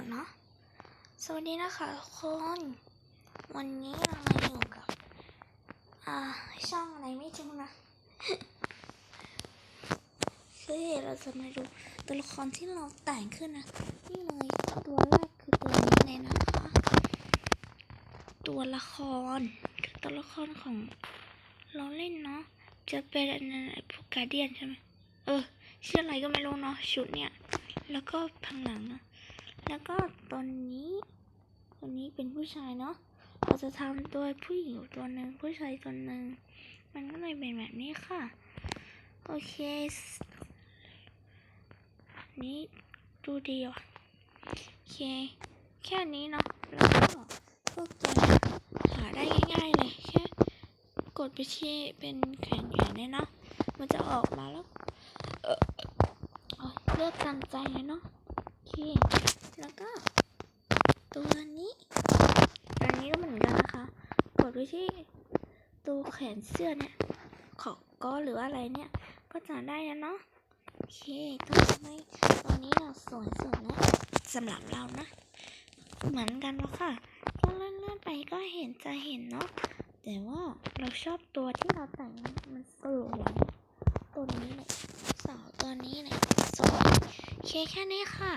ดเนาะ สวัสดีนะคะทุกคน วันนี้เรามาอยู่กับ อ่า ช่องอะไรไม่รู้นะคือเราจะมาดูตัวละครที่เราแต่งขึ้นนะ นี่เลยตัวแรกคือตัวนี้เลยนะคะ ตัวละครคือตัวละครของเราเล่นเนาะ จะเป็นอะไรพวกกาเดียนใช่ไหมเออชื่ออะไรก็ไม่รู้เนาะชุดเนี่ย แล้วก็พังหลังอะ แล้วก็ตัวนี้ตัวนี้เป็นผู้ชายเนาะเราจะทำตัวผู้หญิงตัวหนึ่งผู้ชายตัวหนึ่งมันก็เลยเป็นแบบนี้ค่ะ โอเคนี่ดูดีอะโอเค แค่นี้เนาะแล้วก็พวกตัวเนี้ยหาได้ง่ายๆเลยแค่กดไปที่เป็นแขนแขนเนี่ยเนาะมันจะออกมาแล้วเออเลือกตามใจเลยเนาะโอเค แล้วก็ ตัวนี้อันนี้ก็เหมือนกันนะคะ กดไปที่ตัวแขนเสื้อเนี่ย ขอบก็หรือว่าอะไรเนี่ย ก็จะได้แล้วเนาะ โอเคก็ทำให้ตัวนี้เราสวยสุดแล้วสำหรับเรานะ เหมือนกันแล้วค่ะก็เลื่อนๆไปก็เห็นจะเห็นเนาะ แต่ว่าเราชอบตัวที่เราแต่งมันสวยตัวนี้เลยสาวตัวนี้เลยสวยโอเคแค่นี้ค่ะ